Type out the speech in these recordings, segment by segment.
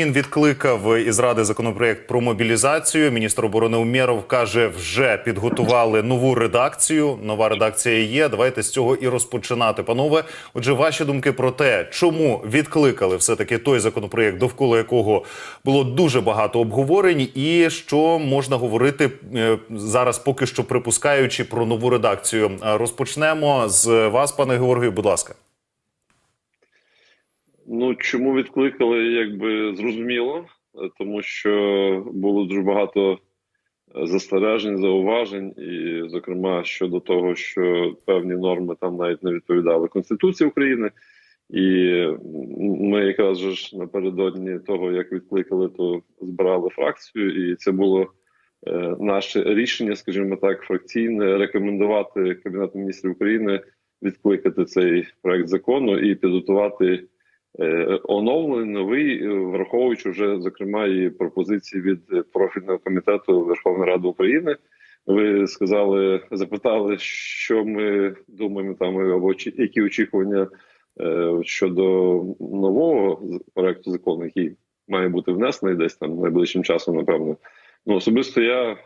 Він відкликав із ради законопроект про мобілізацію. Міністр оборони Умєров каже, вже підготували нову редакцію. Нова редакція є. Давайте з цього і розпочинати. Панове, отже, ваші думки про те, чому відкликали все таки той законопроект, довкола якого було дуже багато обговорень, і що можна говорити е, зараз, поки що припускаючи про нову редакцію. Розпочнемо з вас, пане Георгію. Будь ласка. Ну чому відкликали, якби зрозуміло, е, тому що було дуже багато е, застережень, зауважень, і, зокрема, щодо того, що певні норми там навіть не відповідали Конституції України. І ми якраз ж напередодні того, як відкликали, то збирали фракцію, і це було е, наше рішення, скажімо так, фракційне рекомендувати Кабінету міністрів України відкликати цей проект закону і підготувати оновлений новий, е, враховуючи вже зокрема і пропозиції від е, профільного комітету Верховної Ради України. Ви сказали, запитали, що ми думаємо там або які очікування е, щодо нового проекту закону, який має бути внесений десь там найближчим часом, напевно. Ну особисто я е,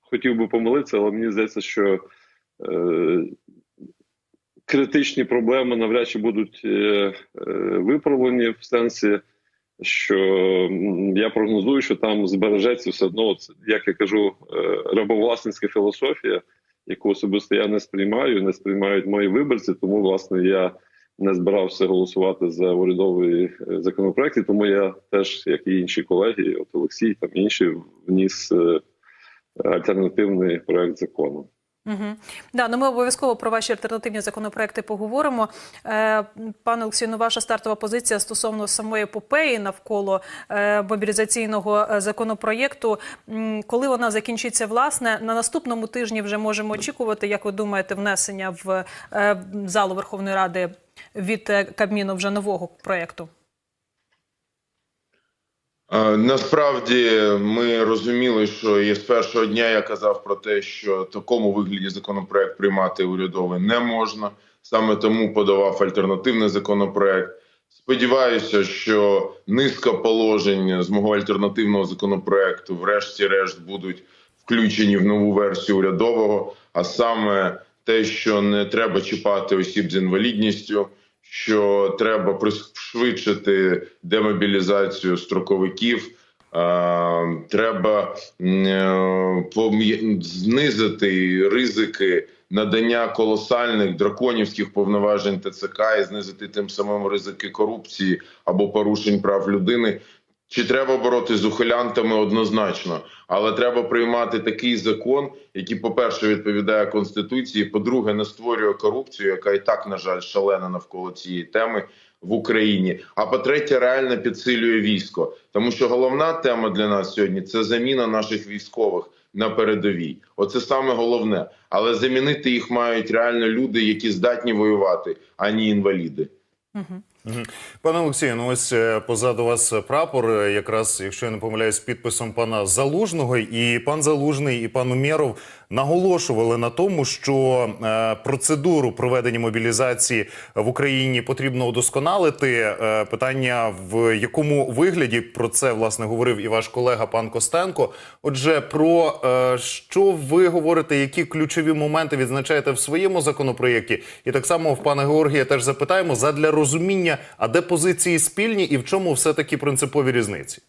хотів би помилитися, але мені здається, що е, критичні проблеми навряд чи будуть е, е, виправлені в сенсі, що я прогнозую, що там збережеться все одно, як я кажу, е, рабовласницька філософія, яку особисто я не сприймаю, не сприймають мої виборці. Тому власне я не збирався голосувати за урядовий законопроект, і тому я теж, як і інші колеги, от Олексій там інші, вніс альтернативний проект закону. Угу. Да, ну ми обов'язково про ваші альтернативні законопроекти поговоримо. Е, пане Олексію, ну ваша стартова позиція стосовно самої епопеї навколо е, мобілізаційного е, законопроєкту. Коли вона закінчиться, власне, на наступному тижні вже можемо очікувати, як ви думаєте, внесення в е, залу Верховної Ради від е, Кабміну вже нового проєкту? Е, Насправді ми розуміли, що і з першого дня я казав про те, що такому вигляді законопроект приймати урядовий не можна. Саме тому подавав альтернативний законопроект. Сподіваюся, що низка положень з мого альтернативного законопроекту, врешті-решт, будуть включені в нову версію урядового. А саме те, що не треба чіпати осіб з інвалідністю, що треба пришвидшити демобілізацію строковиків. Треба е, знизити ризики надання колосальних драконівських повноважень ТЦК і знизити тим самим ризики корупції або порушень прав людини. Чи треба боротися з ухилянтами однозначно, але треба приймати такий закон, який, по-перше, відповідає конституції, по-друге, не створює корупцію, яка і так, на жаль, шалена навколо цієї теми в Україні. А по-третє, реально підсилює військо, тому що головна тема для нас сьогодні це заміна наших військових на передовій. Оце саме головне. Але замінити їх мають реально люди, які здатні воювати, а не інваліди. Угу. Пане Олексію, ну ось е, позаду вас прапор, е, якраз, якщо я не помиляюсь, підписом пана Залужного, і пан Залужний, і пан Умєров наголошували на тому, що е, процедуру проведення мобілізації в Україні потрібно удосконалити. Е, питання в якому вигляді про це власне говорив і ваш колега пан Костенко. Отже, про е, що ви говорите, які ключові моменти відзначаєте в своєму законопроєкті, і так само в пана Георгія теж запитаємо задля розуміння, а де позиції спільні і в чому все таки принципові різниці.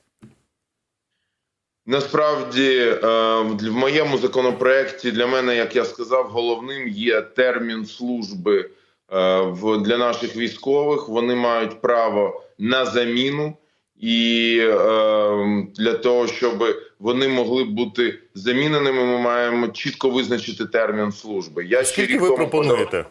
Насправді, е, в моєму законопроекті для мене, як я сказав, головним є термін служби е, для наших військових. Вони мають право на заміну, і е, для того, щоб вони могли бути заміненими, ми маємо чітко визначити термін служби. Я Скільки ви пропонуєте?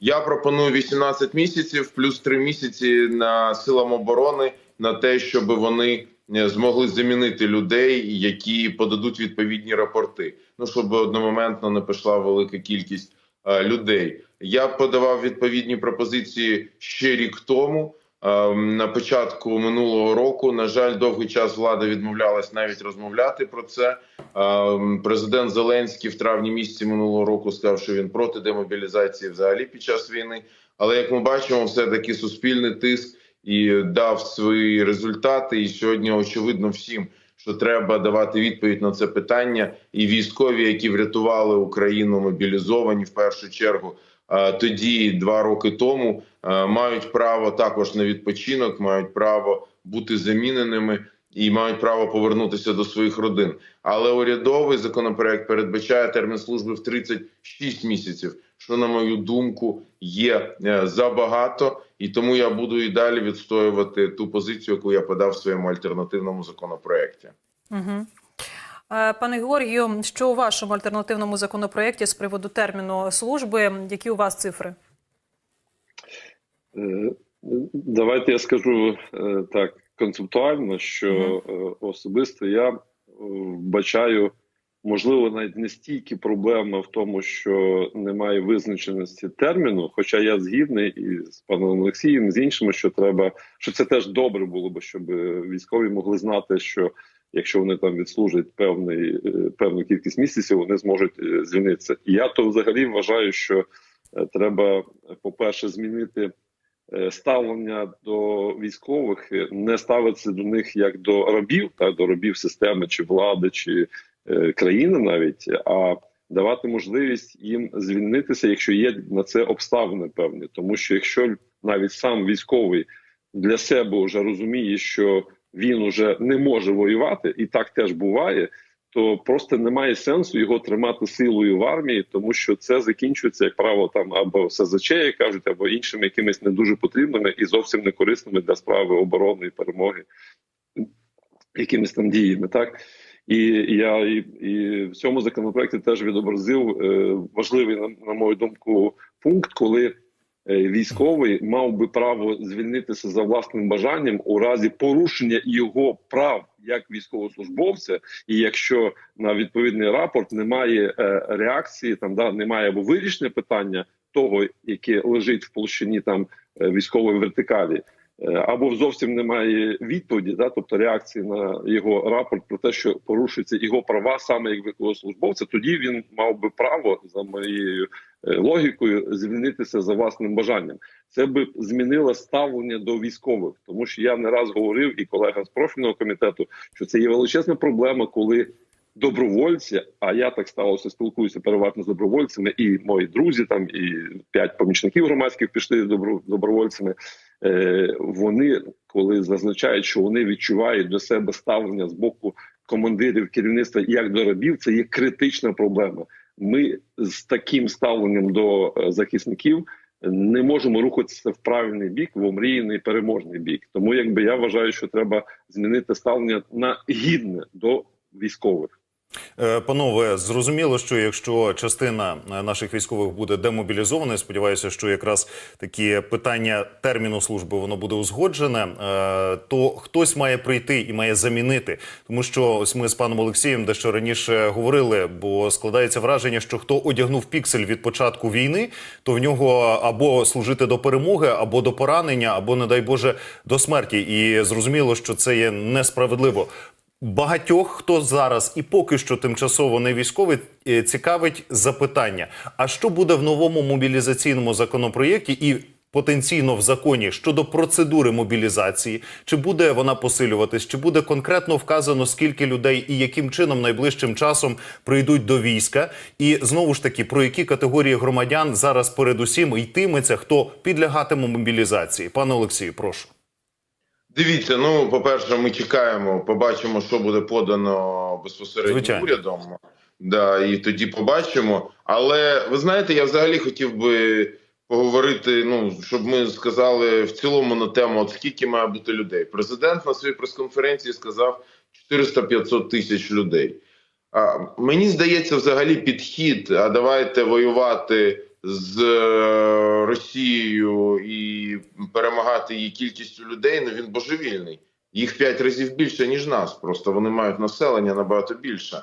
я пропоную 18 місяців плюс 3 місяці на силам оборони на те, щоб вони змогли замінити людей, які подадуть відповідні рапорти. Ну щоб одномоментно не пішла велика кількість е, людей. Я подавав відповідні пропозиції ще рік тому. е, На початку минулого року, на жаль, довгий час влада відмовлялась навіть розмовляти про це. Е, Президент Зеленський в травні місяці минулого року сказав, що він проти демобілізації взагалі під час війни. Але як ми бачимо, все таки суспільний тиск і дав свої результати. І сьогодні очевидно всім, що треба давати відповідь на це питання. І військові, які врятували Україну, мобілізовані в першу чергу. Тоді два роки тому мають право також на відпочинок, мають право бути заміненими і мають право повернутися до своїх родин. Але урядовий законопроект передбачає термін служби в 36 місяців, що на мою думку є е, забагато, і тому я буду і далі відстоювати ту позицію, яку я подав в своєму альтернативному законопроекті. Угу. Пане Георгію, що у вашому альтернативному законопроєкті з приводу терміну служби? Які у вас цифри? Е, Давайте я скажу так концептуально, що особисто я вбачаю, можливо, навіть не стільки проблема в тому, що немає визначеності терміну. Хоча я згідний і з паном Олексієм, з іншими, що треба, що це теж добре було би, щоб військові могли знати, що якщо вони там відслужать певний е, певну кількість місяців, вони зможуть е, звільнитися. І я то взагалі вважаю, що е, треба, по-перше, змінити ставлення до військових, не ставитися до них як до рабів, так до рабів системи чи влади, чи країни навіть, а давати можливість їм звільнитися, якщо є на це обставини певні. Тому що якщо навіть сам військовий для себе вже розуміє, що він уже не може воювати, і так теж буває. То просто немає сенсу його тримати силою в армії, тому що це закінчується, як правило, там або СЗЧ, як кажуть, або іншими якимись не дуже потрібними і зовсім не корисними для справи оборони і перемоги, якимись там діями. Так і я і, і в цьому законопроекті теж відобразив е, важливий, на, на мою думку, пункт, коли е, військовий мав би право звільнитися за власним бажанням у разі порушення його прав як військовослужбовця, і якщо на відповідний рапорт немає е, реакції, там да немає або вирішення питання того, яке лежить в площині там е, військової вертикалі. Або зовсім немає відповіді, да, тобто реакції на його рапорт про те, що порушуються його права саме як військовослужбовця, тоді він мав би право за моєю е, логікою звільнитися за власним бажанням. Це би змінило ставлення до військових, тому що я не раз говорив і колегам з профільного комітету, що це є величезна проблема, коли добровольці, а я так сталося, спілкуюся переважно з добровольцями, і мої друзі там і п'ять помічників громадських пішли добро- добровольцями. Е, вони коли зазначають, що вони відчувають до себе ставлення з боку командирів керівництва як до рабів, це є критична проблема. Ми з таким ставленням до е, захисників не можемо рухатися в правильний бік, в омріяний переможний бік. Тому якби я вважаю, що треба змінити ставлення на гідне до військових. Е, Панове, зрозуміло, що якщо частина е, наших військових буде демобілізована, сподіваюся, що якраз такі питання терміну служби воно буде узгоджене, е, то хтось має прийти і має замінити. Тому що ось ми з паном Олексієм дещо раніше говорили, бо складається враження, що хто одягнув піксель від початку війни, то в нього або служити до перемоги, або до поранення, або, не дай Боже, до смерті. І зрозуміло, що це є несправедливо. Багатьох, хто зараз і поки що тимчасово не військовий, е, цікавить запитання: а що буде в новому мобілізаційному законопроєкті і потенційно в законі щодо процедури мобілізації? Чи буде вона посилюватись? Чи буде конкретно вказано скільки людей і яким чином найближчим часом прийдуть до війська? І знову ж таки про які категорії громадян зараз передусім йтиметься, хто підлягатиме мобілізації? Пане Олексію, прошу. Дивіться, ну по-перше, ми чекаємо, побачимо, що буде подано безпосередньо Звичайно. урядом. Да, і тоді побачимо. Але ви знаєте, я взагалі хотів би поговорити. Ну щоб ми сказали в цілому на тему, от скільки має бути людей. Президент на своїй прес-конференції сказав 400-500 тисяч людей. А мені здається, взагалі підхід. А давайте воювати з е, Росією і перемагати її кількістю людей. Ну він божевільний. Їх п'ять разів більше ніж нас. Просто вони мають населення набагато більше.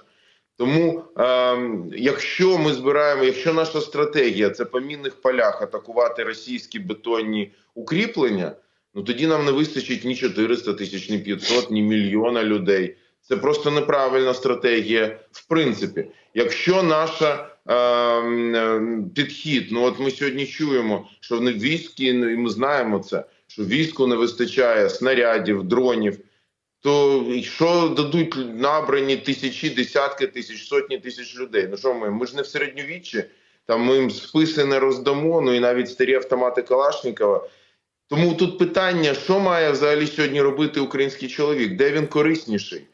Тому, е, якщо ми збираємо, якщо наша стратегія це по мінних полях атакувати російські бетонні укріплення, ну тоді нам не вистачить ні 400 тисяч, ні 500, ні мільйона людей. Це просто неправильна стратегія. В принципі, якщо наша підхід, ну от ми сьогодні чуємо, що в війські, ну, і ми знаємо це, що війську не вистачає снарядів, дронів. То що дадуть набрані тисячі, десятки тисяч, сотні тисяч людей? Ну що ми? Ми ж не в середньовіччі, там ми їм списи не роздамо, ну і навіть старі автомати Калашникова. Тому тут питання: що має взагалі сьогодні робити український чоловік? Де він корисніший?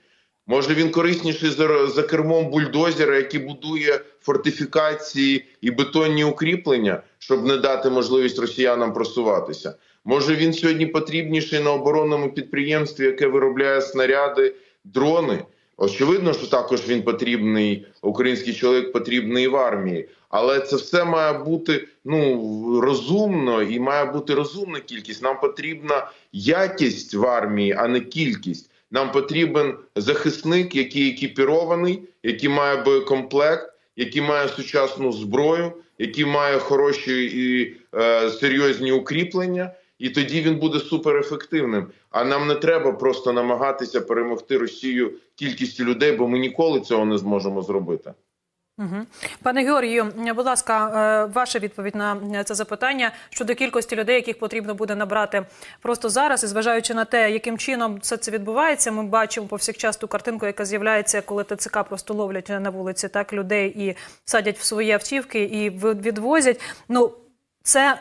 Може він корисніший за, за кермом бульдозера, який будує фортифікації і бетонні укріплення, щоб не дати можливість росіянам просуватися. Може він сьогодні потрібніший на оборонному підприємстві, яке виробляє снаряди, дрони. Очевидно, що також він потрібний, український чоловік потрібний в армії, але це все має бути ну розумно і має бути розумна кількість. Нам потрібна якість в армії, а не кількість. Нам потрібен захисник, який екіпірований, який має боєкомплект, який має сучасну зброю, який має хороші і е, серйозні укріплення, і тоді він буде суперефективним. А нам не треба просто намагатися перемогти Росію кількістю людей, бо ми ніколи цього не зможемо зробити. Пане Георгію, будь ласка, е, ваша відповідь на це запитання щодо кількості людей, яких потрібно буде набрати просто зараз, і зважаючи на те, яким чином все це відбувається, ми бачимо повсякчас ту картинку, яка з'являється, коли ТЦК просто ловлять на вулиці так людей і садять в свої автівки і відвозять. Ну це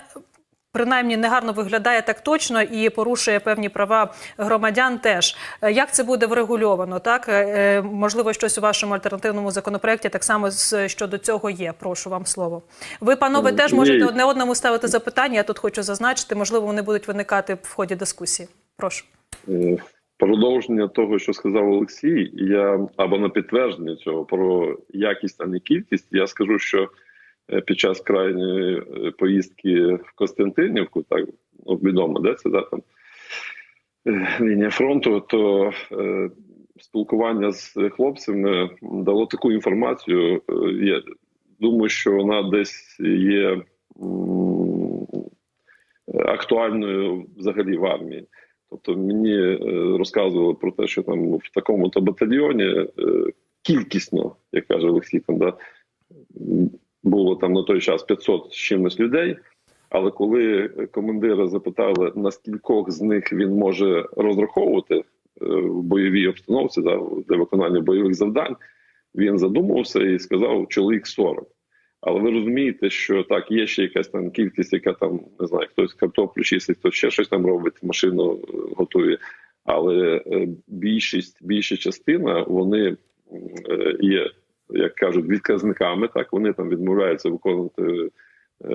принаймні негарно виглядає так точно і порушує певні права громадян. Теж як це буде врегульовано? Так е, можливо, щось у вашому альтернативному законопроекті так само щодо цього є. Прошу вам слово. Ви, панове, теж можете одне одному ставити запитання. Я тут хочу зазначити. Можливо, вони будуть виникати в ході дискусії. Прошу. Продовження того, що сказав Олексій, я або на підтвердження цього про якість, а не кількість. Я скажу, що Е, під час крайньої е, поїздки в Костянтинівку, так ну, відомо, де це да, там е, лінія фронту, то е, спілкування з хлопцями дало таку інформацію. Я думаю, що вона десь є актуальною взагалі в армії. Тобто мені розказували про те, що там в такому то батальйоні кількісно, як каже Олексій, там да було там на той час 500 з чимось людей. Але коли командира запитали, на скількох з них він може розраховувати е, в бойовій обстановці да, для виконання бойових завдань, він задумався і сказав чоловік 40. Але ви розумієте, що так, є ще якась там кількість, яка там не знаю, хтось картоплю чистить, хтось ще щось там робить, машину е, готує. Але е, більшість, більша частина вони є як кажуть, відказниками. Так вони там відмовляються виконувати е,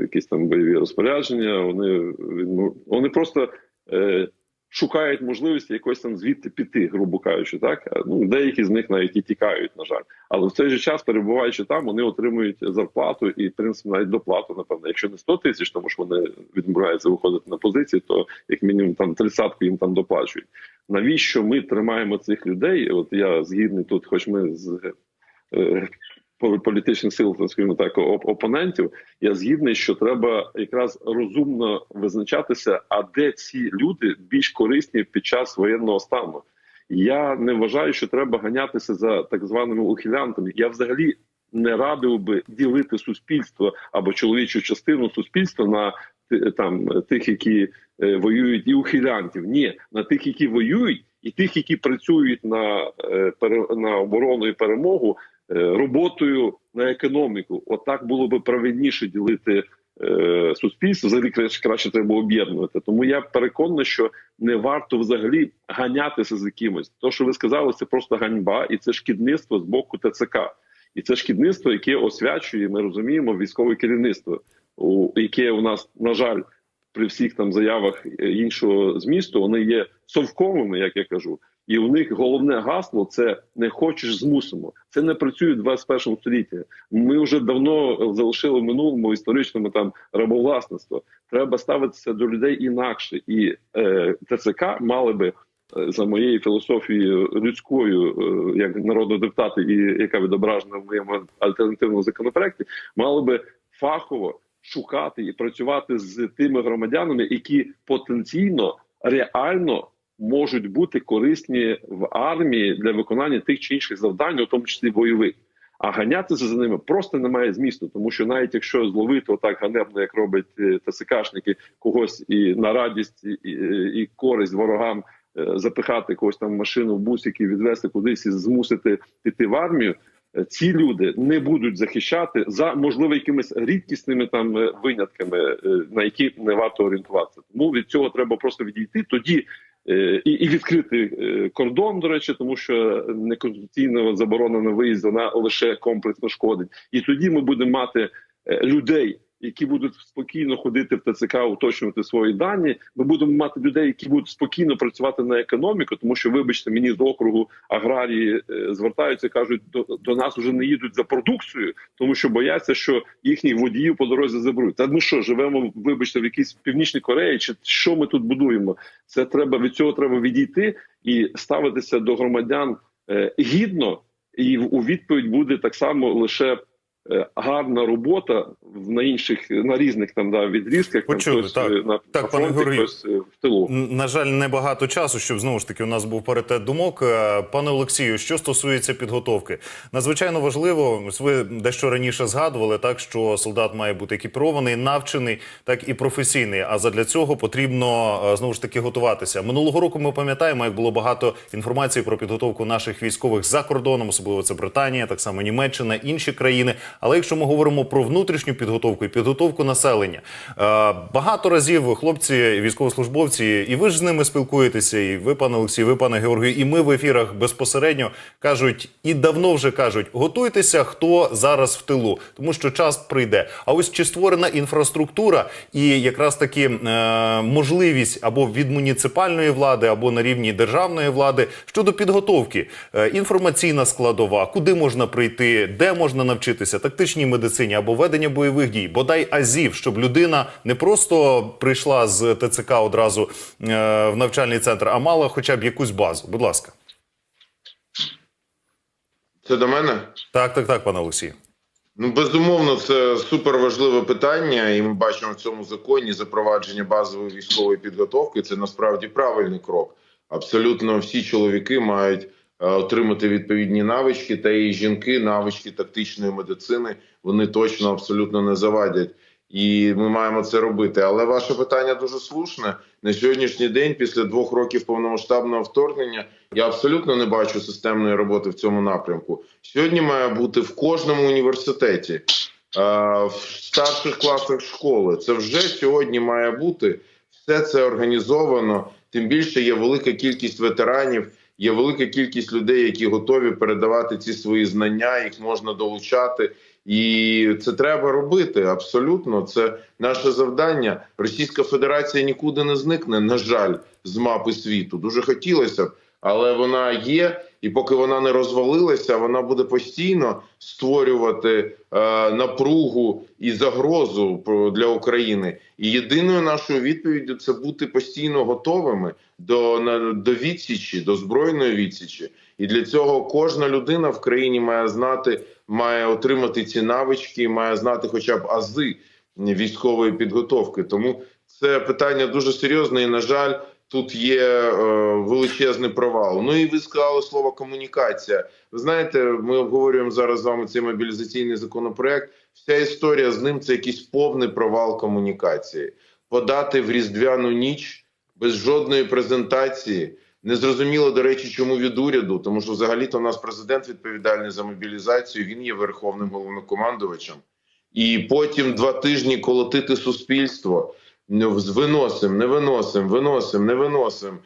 якісь там бойові розпорядження. Вони відмов... вони просто е, шукають можливості якось там звідти піти, грубо кажучи, так ну деякі з них навіть і тікають, на жаль. Але в цей же час, перебуваючи там, вони отримують зарплату і в принципі навіть доплату. Напевно, якщо не 100 тисяч, тому що вони відмовляються виходити на позиції, то як мінімум там тридцятку їм там доплачують. Навіщо ми тримаємо цих людей? От я згідний тут, хоч ми з політичних сил, скажімо так, опонентів, я згідний, що треба якраз розумно визначатися, а де ці люди більш корисні під час воєнного стану. Я не вважаю, що треба ганятися за так званими ухилянтами. Я взагалі не радив би ділити суспільство або чоловічу частину суспільства на там тих, які е, воюють, і ухилянтів. Ні, на тих, які воюють, і тих, які працюють на е, на оборону і перемогу Е, роботою на економіку. Отак було би правильніше ділити е, суспільство. Взагалі краще треба об'єднувати. Тому я переконаний, що не варто взагалі ганятися з якимось. То, що ви сказали, це просто ганьба, і це шкідництво з боку ТЦК. І це шкідництво, яке освячує, ми розуміємо, військове керівництво, яке у нас на жаль. При всіх там заявах е, іншого змісту вони є совковими, як я кажу, і у них головне гасло це не хочеш змусимо. Це не працює в 21 столітті. Ми вже давно залишили в минулому історичному там рабовласництво. Треба ставитися до людей інакше, і е, ТЦК мали би. Е, за моєю філософією людською, е, як народного депутата, і яка відображена в моєму альтернативному законопроекті, мали би фахово шукати і працювати з тими громадянами, які потенційно реально можуть бути корисні в армії для виконання тих чи інших завдань, у тому числі бойових. А ганятися за ними просто немає змісту, тому що навіть якщо зловити отак ганебно, як роблять е, ТСКшники, когось і на радість, і, і, користь ворогам е, запихати когось там в машину в бусики, відвести кудись і змусити піти в армію. е, Ці люди не будуть захищати за можливо якимись рідкісними там винятками, на які не варто орієнтуватися. Тому від цього треба просто відійти. Тоді і, і відкрити е, кордон, до речі, тому що неконституційно заборонена виїзд вона лише комплексно шкодить. І тоді ми будемо мати е, людей, які будуть спокійно ходити в ТЦК, уточнювати свої дані. Ми будемо мати людей, які будуть спокійно працювати на економіку, тому що, вибачте, мені з округу аграрії е, звертаються, кажуть, до, до нас вже не їдуть за продукцією, тому що бояться, що їхніх водіїв по дорозі заберуть. Та ми що живемо, вибачте, в якійсь північній Кореї, чи що ми тут будуємо? Це треба від цього треба відійти і ставитися до громадян е, гідно, і у відповідь буде так само лише. Е, Гарна робота в на інших на різних там да відрізках там Почули, хтось так. е, на, Так, на пане Георгію. е, в тилу. На жаль, небагато часу, щоб знову ж таки у нас був паритет думок. Пане Олексію, що стосується підготовки, надзвичайно важливо. Ви дещо раніше згадували, так що солдат має бути екіпірований, навчений, так і професійний. А задля цього потрібно знову ж таки готуватися. Минулого року ми пам'ятаємо, як було багато інформації про підготовку наших військових за кордоном, особливо це Британія, так само Німеччина, інші країни. Але якщо ми говоримо про внутрішню підготовку і підготовку населення, е, багато разів хлопці, військовослужбовці, і ви ж з ними спілкуєтеся, і ви, пане Олексій, ви, пане Георгію, і ми в ефірах безпосередньо кажуть і давно вже кажуть: готуйтеся, хто зараз в тилу, тому що час прийде. А ось чи створена інфраструктура і якраз таки е, можливість або від муніципальної влади, або на рівні державної влади щодо підготовки, е, інформаційна складова, куди можна прийти, де можна навчитися тактичній медицині або ведення бойових дій, бодай азів, щоб людина не просто прийшла з ТЦК одразу е, в навчальний центр, а мала хоча б якусь базу. Будь ласка, Це до мене? так, так, так, пане Олексію. Ну, безумовно, це супер важливе питання, і ми бачимо в цьому законі запровадження базової військової підготовки. Це насправді правильний крок. Абсолютно всі чоловіки мають отримати відповідні навички, та і жінки, навички тактичної медицини. Вони точно абсолютно не завадять. І ми маємо це робити. Але ваше питання дуже слушне. На сьогоднішній день, після двох років повномасштабного вторгнення, я абсолютно не бачу системної роботи в цьому напрямку. Сьогодні має бути в кожному університеті, е, в старших класах школи. Це вже сьогодні має бути. Все це організовано. Тим більше є велика кількість ветеранів, є велика кількість людей, які готові передавати ці свої знання. Їх можна долучати. І це треба робити абсолютно. Це наше завдання. Російська Федерація нікуди не зникне. На жаль, з мапи світу. Дуже хотілося б, але вона є, і поки вона не розвалилася, вона буде постійно створювати е, напругу і загрозу для України. І єдиною нашою відповіддю це бути постійно готовими до, на, до відсічі, до збройної відсічі. І для цього кожна людина в країні має знати, має отримати ці навички, має знати хоча б ази військової підготовки. Тому це питання дуже серйозне, і на жаль, тут є е, величезний провал. Ну і ви сказали слово комунікація. Ви знаєте, ми обговорюємо зараз з вами цей мобілізаційний законопроект. Вся історія з ним це якийсь повний провал комунікації. Подати в різдвяну ніч без жодної презентації. Незрозуміло, до речі, чому від уряду, тому що взагалі-то у нас президент відповідальний за мобілізацію. Він є верховним головнокомандувачем. І потім два тижні колотити суспільство. Ну, Виносим, не виносим, виносим, не виносим.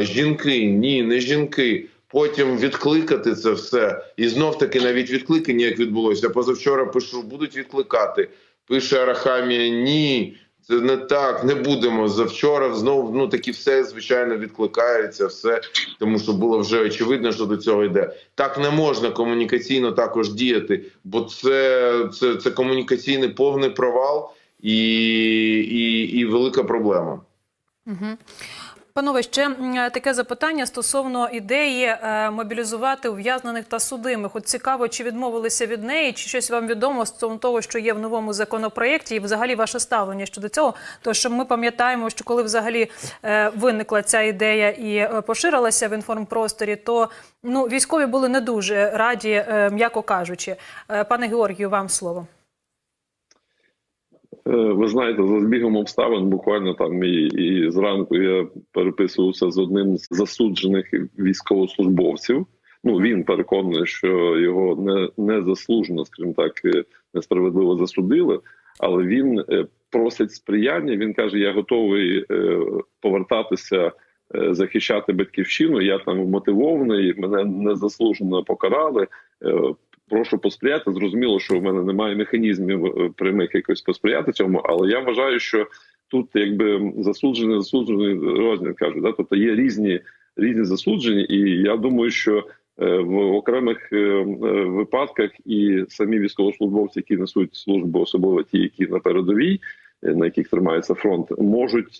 Жінки, ні, не жінки. Потім відкликати це все. І знов таки навіть відкликання, як відбулося. Позавчора пишу, будуть відкликати. Пише Арахамія, ні. Це не так, не будемо. Завчора знову ну таки все звичайно відкликається, все тому, що було вже очевидно, що до цього йде. Так не можна комунікаційно також діяти, бо це, це, це комунікаційний повний провал і, і, і велика проблема. Угу. Панове, ще таке запитання стосовно ідеї е, мобілізувати ув'язнених та судимих. От цікаво, чи відмовилися від неї, чи щось вам відомо стосовно того, що є в новому законопроєкті, і взагалі ваше ставлення щодо цього. То що ми пам'ятаємо, що коли взагалі е, виникла ця ідея і е, поширилася в інформпросторі, то ну військові були не дуже раді, м'яко кажучи. Пане Георгію, вам слово. Е, Ви знаєте, за збігом обставин, буквально там і, і зранку я переписувався з одним з засуджених військовослужбовців. Ну він переконаний, що його не незаслужено, скажімо так, е, несправедливо засудили, але він е, просить сприяння. Він каже: Я готовий повертатися. Захищати батьківщину, я там мотивований, мене незаслужено покарали. Прошу посприяти. Зрозуміло, що в мене немає механізмів е, прямих якось посприяти цьому, але я вважаю, що тут якби засуджений, засуджений розмір кажуть. Да? Тобто є різні різні засуджені, і я думаю, що е, в окремих е, випадках і самі військовослужбовці, які несуть службу, особливо ті, які на передовій, на яких тримається фронт, можуть.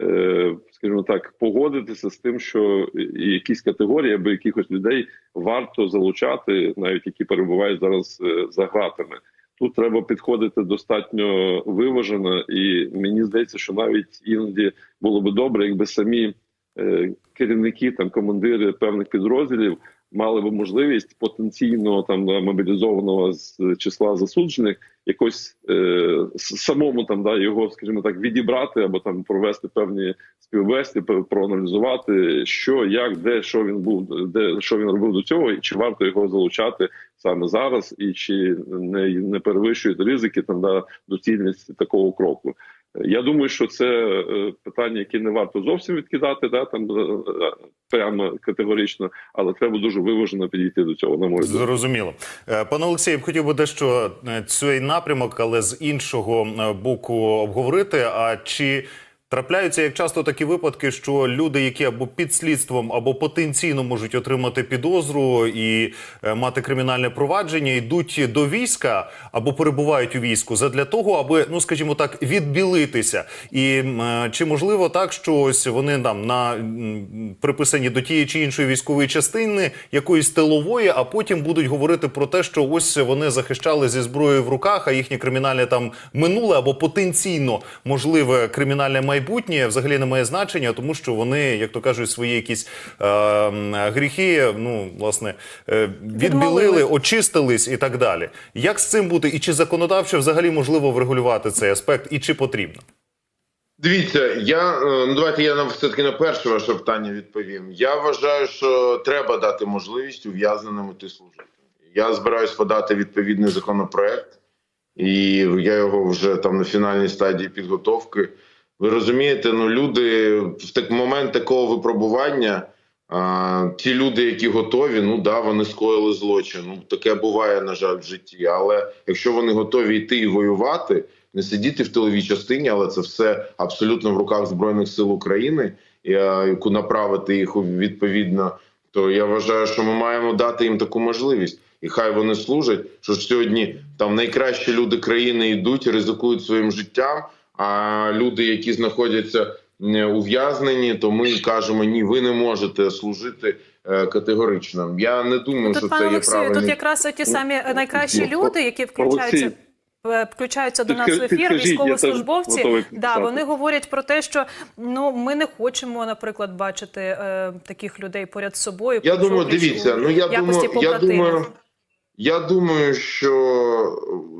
Е, Скажімо так, погодитися з тим, що якісь категорії або якихось людей варто залучати, навіть які перебувають зараз е, за гратами. Тут треба підходити достатньо виважено, і мені здається, що навіть іноді було би добре, якби самі е, керівники, там командири певних підрозділів мали би можливість потенційно там мобілізованого з числа засуджених якось е, самому там да його, скажімо так, відібрати або там провести певні співбесіди, проаналізувати, що, як, де, що він був, де що він робив до цього, і чи варто його залучати саме зараз, і чи не, не перевищують ризики там да доцільність такого кроку. Я думаю, що це е, питання, яке не варто зовсім відкидати, да там е, прямо категорично, але треба дуже виважено підійти до цього. На мою думку. Зрозуміло. Е, Пане Олексію, б хотів би дещо цей напрямок, але з іншого боку обговорити. А чи трапляються як часто такі випадки, що люди, які або під слідством, або потенційно можуть отримати підозру і е, мати кримінальне провадження, йдуть до війська або перебувають у війську задля того, аби, ну скажімо так, відбілитися? І е, чи можливо так, що ось вони там на приписані до тієї чи іншої військової частини якоїсь тилової, а потім будуть говорити про те, що ось вони захищали зі зброєю в руках, а їхнє кримінальне там минуле або потенційно можливе кримінальне майбутнє взагалі не має значення, тому що вони, як то кажуть, свої якісь е, гріхи, ну власне, е, відбілили, очистились і так далі. Як з цим бути? І чи законодавчо взагалі можливо врегулювати цей аспект, і чи потрібно? Дивіться, я е, ну давайте я на все таки на перше ваше питання відповім. Я вважаю, що треба дати можливість ув'язненим іти служити. Я збираюсь подати відповідний законопроект, і я його вже там на фінальній стадії підготовки. Ви розумієте, ну люди в так момент такого випробування. А, ті люди, які готові, ну да, вони скоїли злочин. Ну таке буває, на жаль, в житті. Але якщо вони готові йти і воювати, не сидіти в тиловій частині, але це все абсолютно в руках збройних сил України, яку направити їх відповідно, то я вважаю, що ми маємо дати їм таку можливість. І хай вони служать. Що ж сьогодні там найкращі люди країни йдуть, ризикують своїм життям. А люди, які знаходяться ув'язнені, то ми кажемо: ні, ви не можете служити е, категорично. Я не думаю, що Тут, це пане є правильний... тут якраз ті самі найкращі ну, люди, які включаються. Олексій, е, Включаються до нас в ефір, військовослужбовці. Да, вони говорять про те, що ну ми не хочемо, наприклад, бачити е, таких людей поряд з собою. Я думаю, дивіться. Ну я якості думаю, я думаю, я думаю, що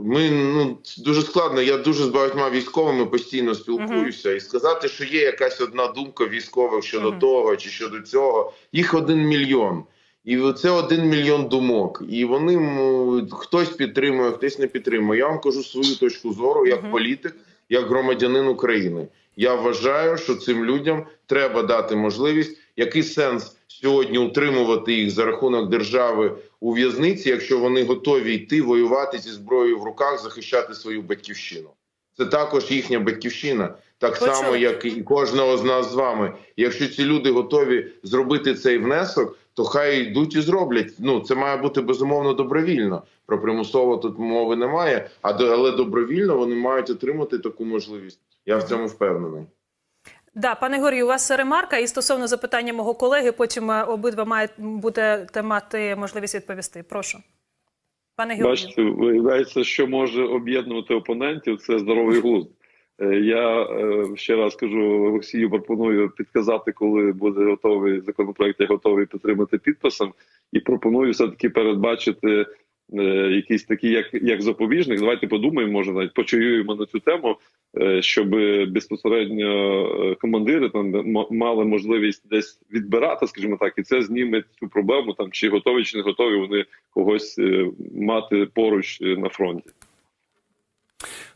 ми ну дуже складно. Я дуже з багатьма військовими постійно спілкуюся, і сказати, що є якась одна думка військових щодо Мгм. того чи щодо цього, їх один мільйон. І це один мільйон думок, і вони хтось підтримує, хтось не підтримує. Я вам кажу свою точку зору як Мгм. політик, як громадянин України. Я вважаю, що цим людям треба дати можливість. Який сенс сьогодні утримувати їх за рахунок держави у в'язниці, якщо вони готові йти воювати зі зброєю в руках, захищати свою батьківщину? Це також їхня батьківщина, так Почули. само, як і кожного з нас з вами. Якщо ці люди готові зробити цей внесок, то хай йдуть і зроблять. Ну це має бути безумовно добровільно. Про примусово тут мови немає, а але добровільно вони мають отримати таку можливість. Я в цьому впевнений. Да, пане Георгію, у вас ремарка і стосовно запитання мого колеги, потім е, обидва мають будете мати можливість відповісти. Прошу. Пане Георгію. Бачите, виявляється, що може об'єднувати опонентів, це здоровий глузд. Е, Я е, ще раз кажу, Олексію пропоную підказати, коли буде готовий законопроект, я готовий підтримати підписом, і пропоную все таки передбачити якийсь такий, як, як запобіжник. Давайте подумаємо, може навіть почуємо на цю тему, е, щоб безпосередньо е, командири там мали можливість десь відбирати, скажімо так, і це зніме цю проблему, там чи готові, чи не готові вони когось е, мати поруч е, на фронті.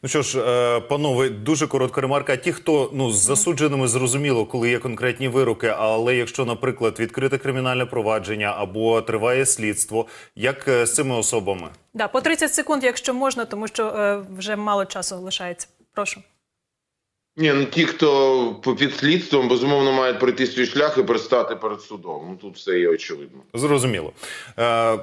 Ну що ж, е, панове, дуже коротка ремарка. Ті, хто ну з засудженими зрозуміло, коли є конкретні вироки, але якщо, наприклад, відкрите кримінальне провадження або триває слідство, як е, з цими особами? Да, по 30 секунд, якщо можна, тому що е, вже мало часу лишається. Прошу. Ні, ну ті, хто під слідством, безумовно, мають пройти свій шлях і предстати перед судом. Ну тут все є очевидно. Зрозуміло. Е,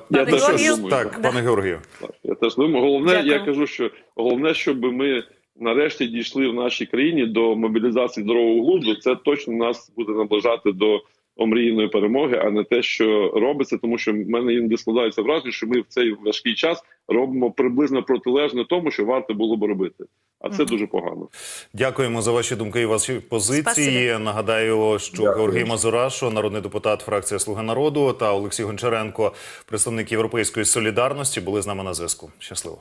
Я теж Георгію? думаю. так, Да. пане Георгію. Я теж думаю. Головне, Дякую. я кажу, що головне, щоб ми нарешті дійшли в нашій країні до мобілізації здорового глузду. Це точно нас буде наближати до омріяної перемоги, а не те, що робиться, тому що в мене іноді складається враження, що ми в цей важкий час робимо приблизно протилежне тому, що варто було б робити. А це дуже погано. Дякуємо за ваші думки і ваші позиції. Спасибі. Нагадаю, що Дякую. Георгій Мазурашо, народний депутат фракція Слуга народу та Олексій Гончаренко, представник Європейської солідарності, були з нами на зв'язку. Щасливо.